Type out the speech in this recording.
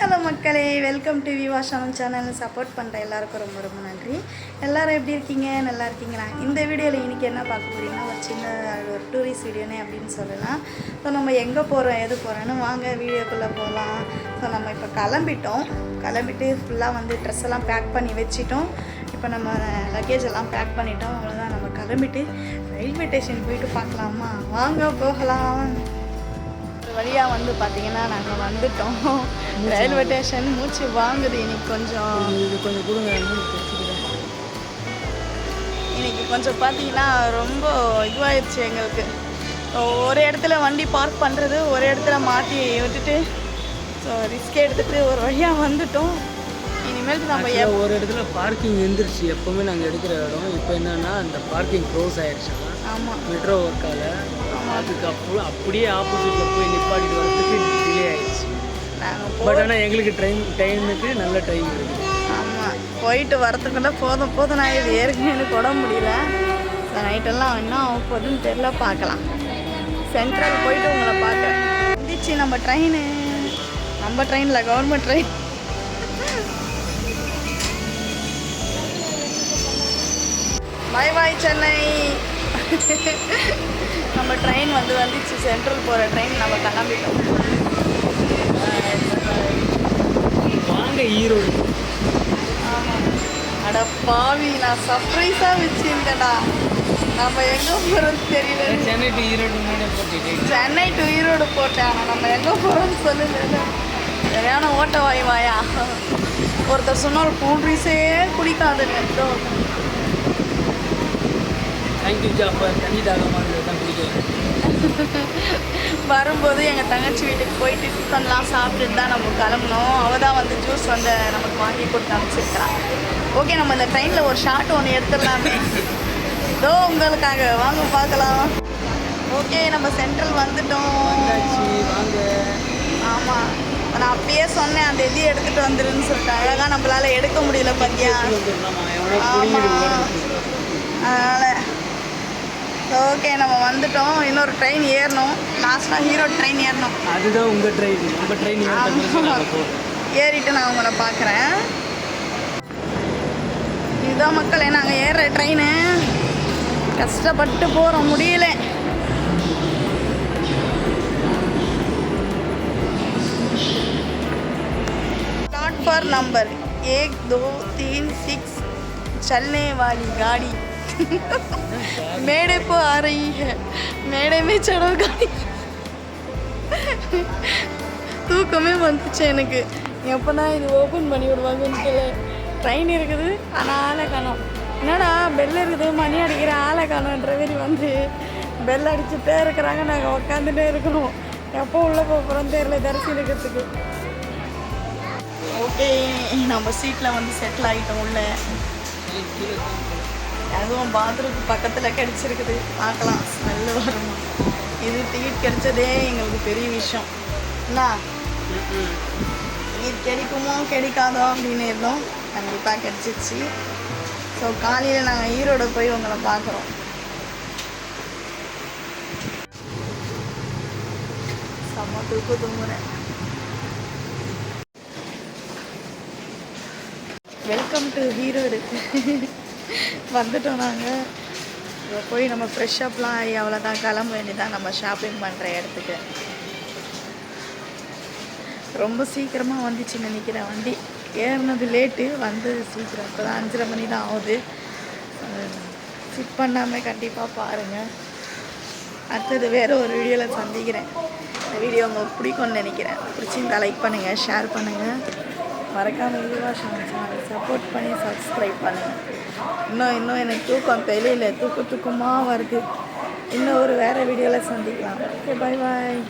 Hello மக்களே welcome to Viva channel support பண்ணுற எல்லாருக்கும் ரொம்ப ரொம்ப நன்றி. எல்லோரும் எப்படி இருக்கீங்க? நல்லா இருக்கீங்களா? இந்த வீடியோவில் இன்றைக்கி என்ன பார்க்க போகிறீங்கன்னா ஒரு சின்ன ஒரு டூரிஸ்ட் வீடியோனே அப்படின்னு சொல்லலாம். ஸோ நம்ம எங்கே போகிறோம் எது போகிறோன்னு வாங்க வீடியோக்குள்ளே போகலாம் ஸோ நம்ம இப்போ கிளம்பிட்டோம். கிளம்பிட்டு ஃபுல்லாக வந்து ட்ரெஸ் எல்லாம் பேக் பண்ணி வச்சிட்டோம். இப்போ நம்ம லக்கேஜ் எல்லாம் பேக் பண்ணிட்டோம். அவ்வளோதான் நம்ம கிளம்பிட்டு ரயில்வே ஸ்டேஷன் போயிட்டு பார்க்கலாமா? வாங்க போகலாம். வழியாக வந்து பார்த்தீங்கன்னா நாங்கள் வந்துட்டோம். ரயில்வே ஸ்டேஷன் மூச்சு வாங்குது. இன்னைக்கு கொஞ்சம் கொஞ்சம் கொடுங்க இன்னைக்கு கொஞ்சம் பார்த்தீங்கன்னா ரொம்ப இதுவாயிடுச்சு எங்களுக்கு. ஒரு இடத்துல வண்டி பார்க் பண்ணுறது ஒரு இடத்துல மாற்றி விட்டுட்டு ஸோ ரிஸ்க் எடுத்துட்டு ஒரு வழியாக வந்துட்டோம். இனிமேல் நம்ம ஒரு இடத்துல பார்க்கிங் இருந்துருச்சு எப்போவுமே நாங்கள் எடுக்கிற இடம். இப்போ என்னன்னா அந்த பார்க்கிங் க்ளோஸ் ஆயிடுச்சாங்க ஆமாம் மெட்ரோ ஒர்க்கால் அதுக்கு அப்போ அப்படியே ஆப்போசிட்டில் போய் நிப்பாட்டிட்டு வரதுக்கு டிலே ஆயிடுச்சு பட் ஆனால் எங்களுக்கு டைம் டைமுக்கு நல்ல டைம் இருக்குது ஆமாம் போயிட்டு வரத்துக்குள்ள போதும் போதும் நான் இது ஏற்கனவே எனக்கு உடம்பு முடியல. ஸோ நைட்டெல்லாம் என்ன ஆக போகுதுன்னு தெரில பார்க்கலாம். சென்ட்ரல் போயிட்டு உங்களை பார்க்குறேன். வந்துச்சு நம்ம ட்ரெயின் நம்ம ட்ரெயினில் government train bye bye Chennai நம்ம ட்ரெயின் வந்து வந்துச்சு. சென்ட்ரல் போகிற ட்ரெயின் நம்ம கிளம்பிட்டோம். வாங்க ஈரோடு ஆமாம் அட பாவி நான் சர்ப்ரைஸாக வச்சிருந்தேன்டா. நம்ம எங்கே போகிறோம்னு தெரியல. சென்னை டு ஈரோடு போட்டுட்டு சென்னை டு ஈரோடு போட்டேன் ஆனால் நம்ம எங்கே போகிறோம்னு சொல்லல. சரியான ஓட்ட வாய் வாயா. ஒருத்தர் சொன்னால் கூல்ட்ரிஸே குடிக்காதுங்க இதோ. தேங்க்யூ ஜாஃபர் தண்ணி தாகமாக தான் பிடிக்கும் வரும்போது எங்கள் தங்கச்சி வீட்டுக்கு போயிட்டு டிஃபன்லாம் சாப்பிட்டுட்டு தான் நம்ம கிளம்பணும் அவள் தான் வந்து ஜூஸ் வந்து நமக்கு வாங்கி கொடுத்து அனுப்பிச்சிருக்கிறான் ஓகே நம்ம இந்த ட்ரெயினில் ஒரு ஷார்ட் ஒன்று எடுத்துடலாமே. இதோ உங்களுக்காக. வாங்க பார்க்கலாம். ஓகே நம்ம சென்ட்ரல் வந்துட்டோம். வாங்க. ஆமாம் நான் அப்பயே சொன்னேன் அந்த இது எடுத்துகிட்டு வந்துருன்னு சொல்லிட்டு. அழகாக நம்மளால எடுக்க முடியல பார்த்தியா ஆமாம் அதனால் ஓகே நம்ம வந்துட்டோம் இன்னொரு ட்ரெயின் ஏறணும் லாஸ்ட்டாக ஹீரோ ட்ரெயின் ஏறணும் அதுதான் உங்கள் ட்ரெயின் நம்ம ட்ரெயின் நாங்கள் போகிறோம் ஏறிட்டு நான் உங்களை பார்க்குறேன் இதுதான் மக்களே நாங்கள் ஏறுற ட்ரெயின் கஷ்டப்பட்டு போகிறோம் முடியல प्लेटफॉर्म नंबर एक दो तीन सिक्स चलने वाली गाड़ी मेड़े पर आ रही है मेड़े में चढ़ो गाड़ी தூக்கமே வந்துச்சு எனக்கு எப்போ தான் இது ஓப்பன் பண்ணி விடுவாங்கன்ட்டு ட்ரெயின் இருக்குது ஆனால் ஆளை காணோம் என்னடா பெல் இருக்குது மணி அடிக்கிற ஆளை காணோன்ற மாதிரி வந்து பெல் அடிச்சுட்டே இருக்கிறாங்க நாங்கள் உக்காந்துட்டே இருக்கிறோம் எப்போ உள்ளே போகிறோம் தெரியல தரிசனிக்கிறதுக்கு ஓகே நம்ம சீட்டில் வந்து செட்டில் ஆகிட்டோம் உள்ள அதுவும் பாத்ரூம் பக்கத்தில் கிடச்சிருக்குது. பார்க்கலாம். ஸ்மெல் வருமா? இது டிக்கெட் கிடைச்சதே எங்களுக்கு பெரிய விஷயம். என்ன டிக்கெட் கிடைக்குமோ கிடைக்காதோ அப்படின்னு இருந்தோம். கண்டிப்பாக கிடச்சிச்சு ஸோ காலையில் நாங்கள் ஈரோடு போய் உங்களை பார்க்குறோம். செம்ம தூக்கு தூங்குறேன். வெல்கம் டு ஈரோடு வந்துட்டோம் நாங்கள் போய் நம்ம ஃப்ரெஷ் அப்லாம் ஆகி அவ்வளோதான் கிளம்ப வேண்டியதான் நம்ம ஷாப்பிங் பண்ணுற இடத்துக்கு. ரொம்ப சீக்கிரமாக வந்துச்சு நினைக்கிறேன். வண்டி ஏறினது லேட்டு வந்து சீக்கிரம். இப்போ தான் அஞ்சரை மணி தான் ஆகுது. சிட் பண்ணாமல் கண்டிப்பாக பாருங்கள் அடுத்தது வேறு ஒரு வீடியோவில் சந்திக்கிறேன். இந்த வீடியோ உங்களுக்கு பிடிக்கும்னு நினைக்கிறேன். பிடிச்சிருந்தா லைக் பண்ணுங்கள் ஷேர் பண்ணுங்கள் மறக்காமல் இதுவாக சேனல் சப்போர்ட் பண்ணி சப்ஸ்கிரைப் பண்ணுங்கள் இன்னும் இன்னும் எனக்கு தூக்கம் தெரியல. தூக்கு தூக்கமாக வருது. இன்னும் ஒரு வேறு வீடியோவில் சந்திக்கலாம். ஓகே பாய் பாய்